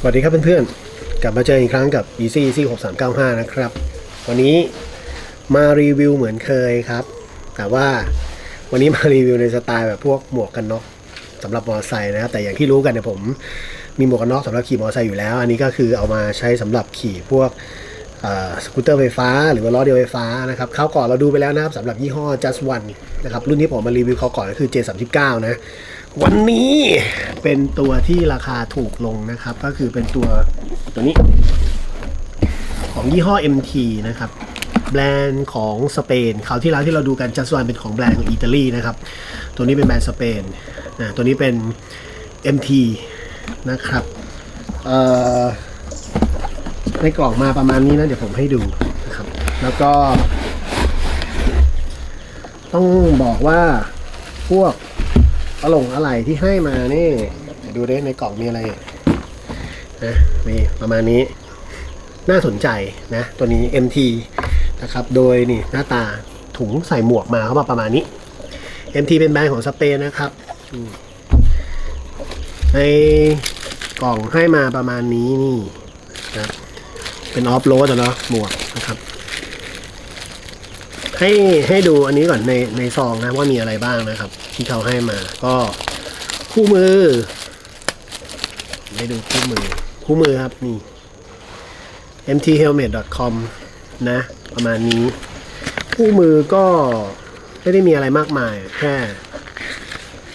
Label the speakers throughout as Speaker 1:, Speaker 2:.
Speaker 1: สวัสดีครับเพื่อนๆ กลับมาเจออีกครั้งกับ Easy Easy 6395 นะครับ วันนี้มารีวิวเหมือนเคยครับ แต่ว่าวันนี้มารีวิวในสไตล์แบบพวกหมวกกันน็อกสำหรับมอเตอร์ไซค์นะครับแต่อย่างที่รู้กันเนี่ยผมมีหมวกกันน็อกสำหรับขี่มอเตอร์ไซค์อยู่แล้ว อันนี้ก็คือเอามาใช้สำหรับขี่พวกสกูตเตอร์ไฟฟ้า หรือว่าล้อเดียวไฟฟ้านะครับคราวก่อนเราดูไปแล้วนะครับสำหรับยี่ห้อ Just One นะครับรุ่นที่ผมมารีวิวเขาก่อนก็คือ J39 นะ วันนี้เป็นตัวที่ราคาถูกลงนะครับ ก็คือเป็นตัวตัวนี้ ของยี่ห้อ MT นะครับ แบรนด์ของสเปนคราวที่แล้วที่เราดูกัน Just One เป็นของแบรนด์ของอิตาลีนะครับ ตัวนี้เป็นแบรนด์สเปนนะตัวนี้เป็น MT นะครับเอ่อในกล่องมาประมาณนี้นะ เดี๋ยวผมให้ดูนะครับ แล้วก็ ต้องบอกว่าพวก อลงอะไรที่ให้มานี่ยดูได้ในกล่องมีอะไรนะมีประมาณนี้ น่าสนใจนะ ตัวนี้ MT นะครับ โดยนี่หน้าตาถุงใส่หมวกมาเข้ามาประมาณนี้ MT เป็นแบรนด์ของสเปนนะครับในกล่องให้มาประมาณนี้นี่นะเป็นออฟโรดเนาะหมวกนะครับ ให้ให้ดูอันนี้ก่อนในในซองนะว่ามีอะไรบ้างนะครับ ที่เขาให้มา ก็คู่มือให้ดูคู่มือ คู่มือครับนี่ mthelmet.com นะ ประมาณนี้ คู่มือก็ไม่ได้มีอะไรมากมาย แค่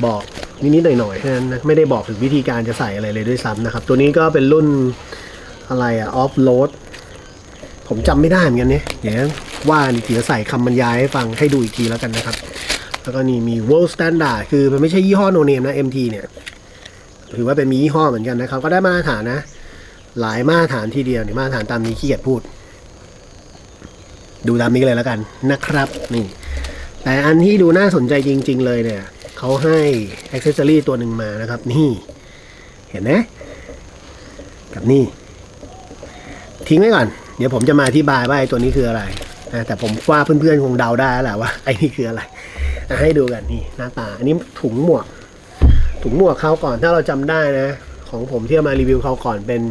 Speaker 1: บอกนิดๆหน่อยๆแค่นั้นนะไม่ได้บอกถึงวิธีการจะใส่อะไรเลยด้วยซ้ำนะครับ ตัวนี้ก็เป็นรุ่นอะไรอะออฟโรดผมจำไม่ได้เหมือนกันเนี่ยเดี๋ยวว่าเดี๋ยวใส่คำบรรยายให้ฟังให้ดูอีกทีแล้วกันนะครับ แล้วก็นี่มี world standard คือมันไม่ใช่ยี่ห้อโนเนมนะ MT เนี่ย ถือว่าเป็นมียี่ห้อเหมือนกันนะครับ ก็ได้มาตรฐานนะ หลายมาตรฐานทีเดียวนี่มาตรฐานตามนี้ขี้เกียจพูด ดูตามนี้เลยแล้วกันนะครับ นี่ แต่อันที่ดูน่าสนใจจริง ๆ เลยเนี่ยเขาให้อ c เซ s ซอรี่ตัวหนึ่งมานะครับ นี่ เห็นไหมกับนี่ ทิ้งไว้ก่อน เดี๋ยวผมจะมาอธิบายว่าไอ้ตัวนี้คืออะไรแต่ผมว่าเพื่อนๆคงเดาได้แล้วแหละว่าไอ้นี่คืออะไร อะให้ดูกันนี่หน้าตา อันนี้ถุงหมวก ถุงหมวกเขาก่อนถ้าเราจำได้นะ ของผมที่เอามารีวิวเขาก่อนเป็น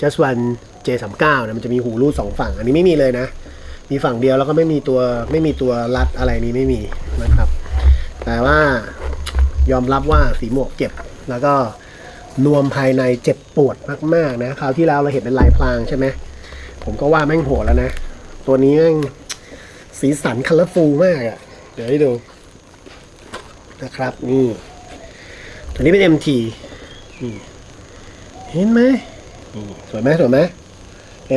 Speaker 1: just one J39 นะมันจะมีหูรูดสองฝั่ง อันนี้ไม่มีเลยนะ มีฝั่งเดียวแล้วก็ไม่มีตัวไม่มีตัวรัดอะไรนี้ไม่มีนะครับ แต่ว่ายอมรับว่าสีหมวกเจ็บ แล้วก็นวมภายในเจ็บปวดมากๆนะคราวที่แล้วเราเห็นเป็นลายพรางใช่ไหมผมก็ว่าแม่งโหดแล้วนะ ตัวนี้แม่งสีสันคัลเลอร์ฟูลมากอะ่ะ เดี๋ยวให้ดู นะครับนี่ตัวนี้เป็น MT นี่เห็นไหมนี่สวยไหมสวยไหม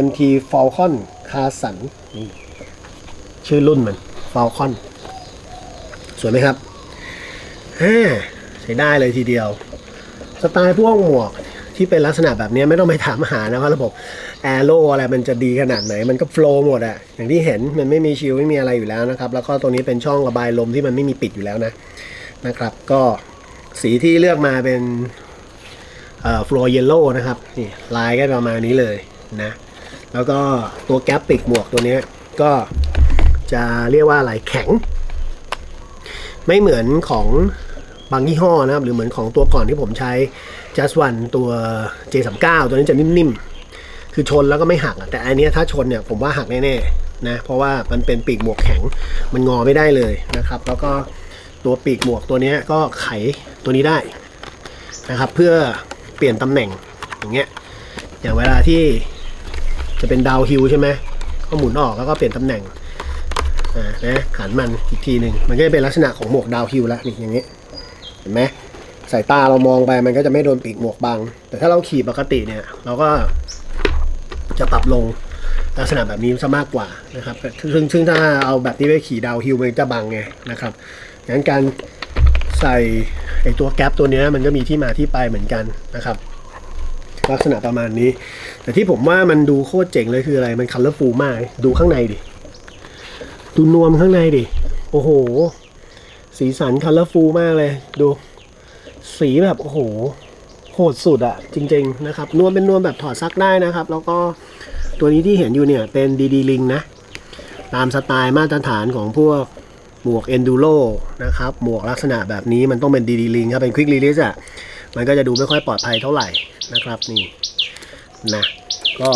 Speaker 1: MT Falcon คาสันนี่ชื่อรุ่นมัน Falcon สวยไหมครับฮ่าใช้ได้เลยทีเดียว สไตล์พวกหมวกที่เป็นลักษณะแบบนี้ไม่ต้องไปถามหานะว่าระบบแอโร่อะไรมันจะดีขนาดไหน มันก็โฟล์หมดอะอย่างที่เห็นมันไม่มีชิลไม่มีอะไรอยู่แล้วนะครับ แล้วก็ตัวนี้เป็นช่องระบายลมที่มันไม่มีปิดอยู่แล้วนะ นะครับ ก็สีที่เลือกมาเป็นเอ่อฟลอร์เยลโล่นะครับนี่ลายก็ประมาณนี้เลยนะ แล้วก็ตัวแก๊ปปิกหมวกตัวนี้ก็จะเรียกว่าอะไรแข็ง ไม่เหมือนของบางยี่ห้อนะครับ หรือเหมือนของตัวก่อนที่ผมใช้ just one ตัว J39 ตัวนี้จะนิ่มๆ คือชนแล้วก็ไม่หัก แต่อันนี้ถ้าชนเนี่ยผมว่าหักแน่ๆนะเพราะว่ามันเป็นปีกหมวกแข็งมันงอไม่ได้เลยนะครับ แล้วก็ ตัวปีกหมวกตัวนี้ก็ไขตัวนี้ได้นะครับ เพื่อเปลี่ยนตำแหน่งอย่างเงี้ยอย่างเวลาที่จะเป็นดาวฮิลใช่ไหมก็หมุนออกแล้วก็เปลี่ยนตำแหน่งอ่านะขันมันอีกทีหนึ่งมันก็จะเป็นลักษณะของหมวกดาวฮิลแล้วนี่อย่างนี้ยเห็นไหมสายตาเรามองไปมันก็จะไม่โดนปีกหมวกบัง แต่ถ้าเราขี่ปกติเนี่ยเราก็จะปรับลงลักษณะแบบนี้ซะมากกว่านะครับซึ่งซึ่งถ้าเอาแบบนี้ไปขี่ดาวฮิลมันจะบังไงนะครับ งั้นการใส่ไอตัวแก๊ปตัวนี้มันก็มีที่มาที่ไปเหมือนกันนะครับ ลักษณะประมาณนี้ แต่ที่ผมว่ามันดูโคตรเจ๋งเลยคืออะไร มันคัลเลอร์ฟูลมาก ดูข้างในดิ ดูนวมข้างในดิ โอ้โห สีสันคัลเลอร์ฟูลมากเลย ดู สีแบบโอ้โหโหดสุดอะจริง ๆ นะครับ นวมเป็นนวมแบบถอดซักได้นะครับ แล้วก็ตัวนี้ที่เห็นอยู่เนี่ยเป็นดีดีลิงนะ ตามสไตล์มาตรฐานของพวก หมวก Enduro นะครับ หมวกลักษณะแบบนี้มันต้องเป็นดีดีลิงครับ เป็นควิก e ีลิสอะมันก็จะดูไม่ค่อยปลอดภัยเท่าไหร่นะครับนี่นะก็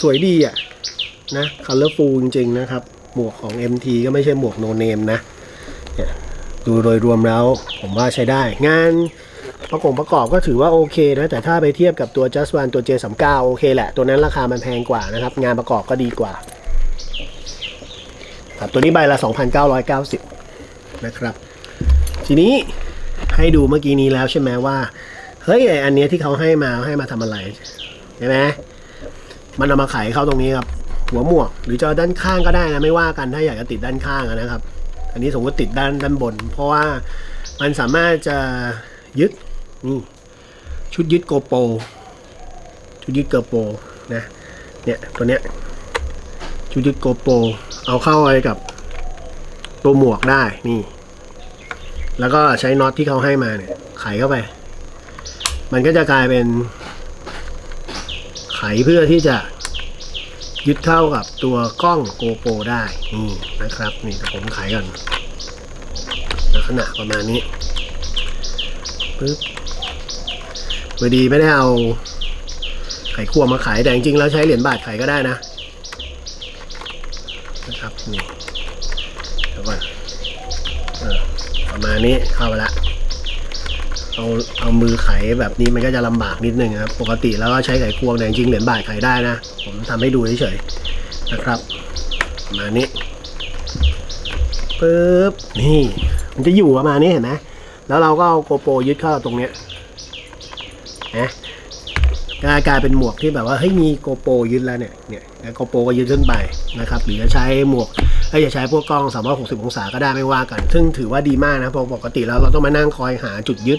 Speaker 1: สวยดีอะนะคัลเลอร์ฟูจริง ๆ นะครับ หมวกของ MT ก็ไม่ใช่หมวกโนเนมนะเนี่ยดูโดยรวมแล้วผมว่าใช้ได้ งานประกอบประกอบก็ถือว่าโอเคนะ แต่ถ้าไปเทียบกับตัว Just One ตัว J39 โอเคแหละ ตัวนั้นราคามันแพงกว่านะครับ งานประกอบก็ดีกว่า ครับ ตัวนี้ใบละ 2,990 นะครับ ทีนี้ให้ดูเมื่อกี้นี้แล้วใช่ไหมว่า เฮ้ยไออันเนี้ยที่เขาให้มาให้มาทำอะไรใช่ไหมมันเอามาขายเข้าตรงนี้ครับ หัวหมวก หรือจะเอาด้านข้างก็ได้นะไม่ว่ากันถ้าอยากจะติดด้านข้างนะครับ อันนี้สมมติติดด้านด้านบน เพราะว่ามันสามารถจะยึดนี่ชุดยึดโกโปรชุดยึดโกโปรนะเนี่ยตัวเนี้ย ชุดยึดโกโปรเอาเข้าไปกับ ตัวหมวกได้นี่ แล้วก็ใช้น็อตที่เขาให้มาเนี่ย ไขเข้าไป มันก็จะกลายเป็น ไขเพื่อที่จะยึดเข้ากับตัวกล้องโกโปรได้นี่นะครับ นี่ผมไขก่อนลักษณะประมาณนี้ปึ๊บพอดีไม่ได้เอาไขควงมาไขแต่จริงๆแล้วใช้เหรียญบาทไขก็ได้นะ นี่เดี๋ยวก่อนเออประมาณนี้เข้าไปละเอาเอามือไขแบบนี้มันก็จะลำบากนิดนึงครับปกติแล้วก็ใช้ไขควงแต่จริงเหรียญบาทไขได้นะ ผมทำให้ดูเฉยๆนะครับประมาณนี้ปึ๊บนี่ มันจะอยู่ประมาณนี้เห็นไหมแล้วเราก็เอาโกโปรยึดเข้าตรงเนี้ยนะ กลายกลายเป็นหมวกที่แบบว่าเฮ้ยมีโกโปรยึดแล้วเนี่ยเนี่ยโกโปรก็ยึดขึ้นไปนะครับหรือจะใช้หมวกเอ้ยจะใช้พวกกล้อง 360 องศาก็ได้ไม่ว่ากัน ซึ่งถือว่าดีมากนะเพราะปกติแล้วเราต้องมานั่งคอยหาจุดยึด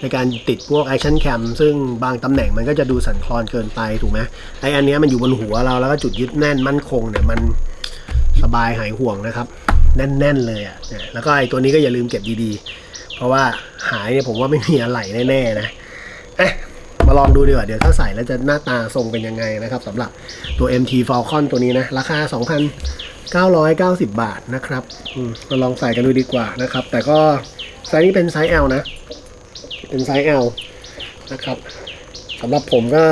Speaker 1: ในการติดพวก Action Cam ซึ่งบางตำแหน่งมันก็จะดูสั่นคลอนเกินไปถูกไหมไออันนี้มันอยู่บนหัวเราแล้วก็จุดยึดแน่นมั่นคงเนี่ยมันสบายหายห่วงนะครับแน่นๆเลยอะเนี่ยแล้วก็ไอตัวนี้ก็อย่าลืมเก็บดีๆ เพราะว่าหายเนี่ยผมว่าไม่มีอะไรแน่ๆนะ มาลองดูดีกว่า เดี๋ยวถ้าใส่แล้วจะหน้าตาทรงเป็นยังไงนะครับสำหรับตัว MT Falcon ตัวนี้นะ ราคา 2,990 บาทนะครับมาลองใส่กันดูดีกว่านะครับ แต่ก็ไซส์นี้เป็นไซส์ L นะ เป็นไซส์ L นะครับสำหรับผมก็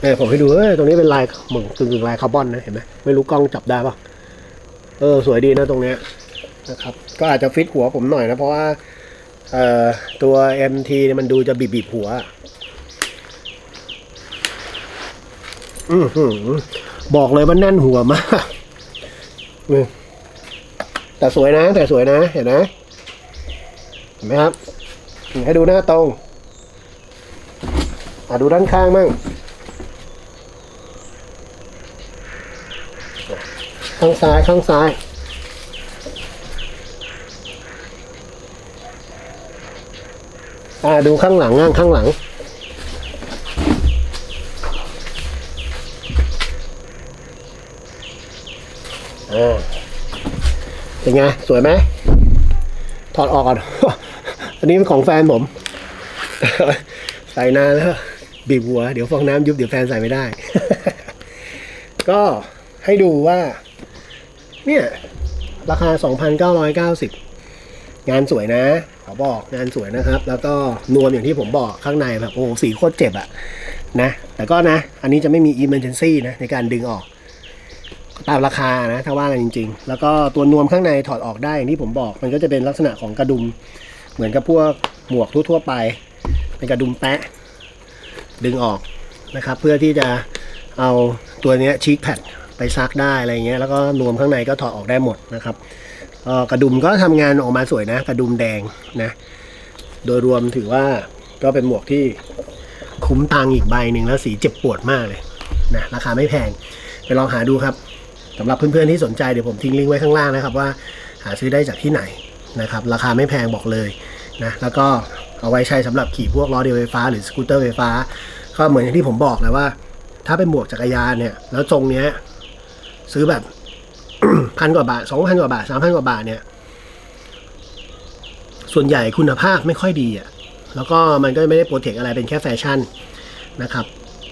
Speaker 1: เออผมให้ดูเออตรงนี้เป็นลายเหมือนกึ่งๆลายคาร์บอนนะเห็นไหมไม่รู้กล้องจับได้ปะเออ สวยดีนะตรงเนี้ยนะครับ ก็อาจจะฟิตหัวผมหน่อยนะ เพราะว่าเอ่อตัว MT เนี่ยมันดูจะบีบๆหัว อือหือบอกเลยว่าแน่นหัวมากแต่สวยนะ แต่สวยนะ เห็นไหมเห็นไหมครับ ให้ดูหน้าตรงอะดูด้านข้างมั่งข้างซ้ายข้างซ้ายอ่าดูข้างหลังง่างข้างหลัง อ่าเป็นไง สวยไหมถอดออกก่อน อันนี้เป็นของแฟนผม ใส่นานแล้ว บีบหัว เดี๋ยวฟองน้ำยุบ เดี๋ยวแฟนใส่ไม่ได้ ก็ให้ดูว่า เนี่ย ราคา 2,990 งานสวยนะ ขอบอกงานสวยนะครับ แล้วก็นวมอย่างที่ผมบอกข้างในแบบ โอ้โหสีโคตรเจ็บอะนะ แต่ก็นะ อันนี้จะไม่มี emergency นะ ในการดึงออก ตามราคานะถ้าว่ากันจริง ๆ แล้วก็ตัวนวมข้างในถอดออกได้อย่างที่ผมบอก มันก็จะเป็นลักษณะของกระดุม เหมือนกับพวกหมวกทั่วๆไป เป็นกระดุมแปะดึงออกนะครับ เพื่อที่จะเอาตัวนี้ชีกแพดไปซักได้อะไรเงี้ยแล้วก็นวมข้างในก็ถอดออกได้หมดนะครับออกระดุมก็ทำงานออกมาสวยนะ กระดุมแดงนะ โดยรวมถือว่าก็เป็นหมวกที่คุ้มตังอีกใบหนึ่งแล้วสีเจ็บปวดมากเลยนะราคาไม่แพง ไปลองหาดูครับ สำหรับเพื่อนๆที่สนใจเดี๋ยวผมทิ้งลิงก์ไว้ข้างล่างนะครับว่าหาซื้อได้จากที่ไหนนะครับราคาไม่แพงบอกเลยนะแล้วก็เอาไว้ใช้สำหรับขี่พวกล้อเดียวไฟฟ้าหรือสกูตเตอร์ไฟฟ้า ก็เหมือนอย่างที่ผมบอกแหละว่า ถ้าเป็นหมวกจักรยานเนี่ยแล้วทรงเนี้ยซื้อแบบพันกว่าบาทสองพันกว่าบาทสามพันกว่าบาทเนี่ยส่วนใหญ่คุณภาพไม่ค่อยดีอะ่ะแล้วก็มันก็ไม่ได้โปรเทคอะไรเป็นแค่แฟชั่นนะครับ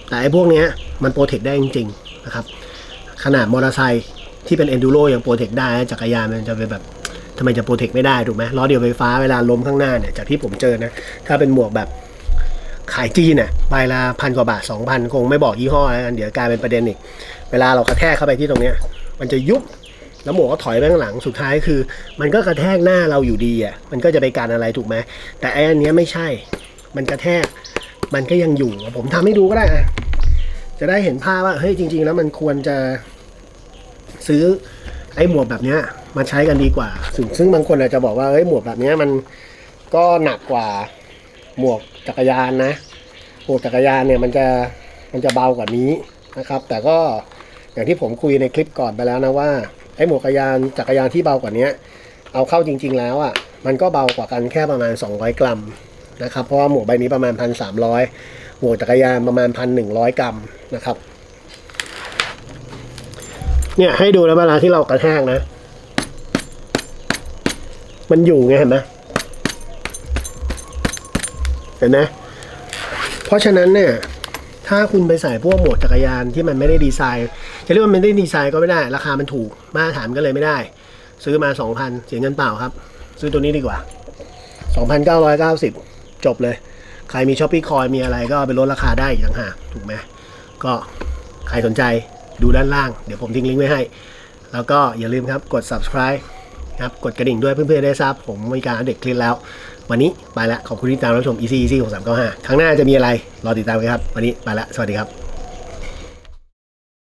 Speaker 1: แต่ไอ้พวกเนี้ยมันโปรเทคได้จริง ๆ นะครับ ขนาดมอเตอร์ไซค์ที่เป็น enduro ยังโปรเทคได้จักรยานมันจะเป็นแบบทำไมจะโปรเทคไม่ได้ถูกไหมล้อเดียวไฟฟ้าเวลาล้มข้างหน้าเนี่ยจากที่ผมเจอนะถ้าเป็นหมวกแบบขายจีนเนี่ยใบละพันกว่าบาทสองพันคงไม่บอกยี่ห้อแล้วกันเดี๋ยวกลายเป็นประเด็นอีก เวลาเรากระแทกเข้าไปที่ตรงเนี้ย มันจะยุบแล้วหมวกก็ถอยไปข้างหลังสุดท้ายคือ มันก็กระแทกหน้าเราอยู่ดีอะมันก็จะไปการอะไรถูกไหมแต่ไอ้อันเนี้ยไม่ใช่ มันกระแทกมันก็ยังอยู่ ผมทำให้ดูก็ได้อะ จะได้เห็นภาพว่าเฮ้ยจริง ๆ แล้วมันควรจะซื้อไอ้หมวกแบบเนี้ยมาใช้กันดีกว่า ซึ่งซึ่งบางคนอาจจะบอกว่าเฮ้ยหมวกแบบเนี้ยมันก็หนักกว่าหมวกจักรยานนะ หมวกจักรยานเนี่ยมันจะมันจะเบากว่านี้นะครับ แต่ก็อย่างที่ผมคุยในคลิปก่อนไปแล้วนะว่าไอ้หมวกจักรยานจักรยานที่เบากว่านี้เอาเข้าจริง ๆ แล้วอะมันก็เบากว่ากันแค่ประมาณ 200 กรัมนะครับเพราะว่าหมวกใบนี้ประมาณ 1,300 หมวจักรยานประมาณ1,100กรัมนะครับ เนี่ยให้ดูแล้วเวลาที่เรากระแทกนะ มันอยู่ไงเห็นไหมเห็นไหมเพราะฉะนั้นเนี่ย ถ้าคุณไปใส่พวกหมวกจักรยานที่มันไม่ได้ดีไซน์ จะเรียกว่ามันไม่ได้ดีไซน์ก็ไม่ได้ ราคามันถูก มาตรฐานก็เลยไม่ได้ ซื้อมา2,000เสียเงินเปล่าครับ ซื้อตัวนี้ดีกว่า2,990จบเลย ใครมีช้อปปี้คอยมีอะไรก็ไปลดราคาได้อีกต่างหากถูกไหมก็ใครสนใจดูด้านล่าง เดี๋ยวผมทิ้งลิงก์ไว้ให้ แล้วก็อย่าลืมครับกด subscribe ครับกดกระดิ่งด้วยเพื่อนๆได้ทราบ ผมมีการอัปเดตคลิปแล้ว วันนี้ไปละขอบคุณที่ติดตามรับชม EC EC ของ395ครั้งหน้าจะมีอะไร รอติดตามกันครับ วันนี้ไปละสวัสดีครับ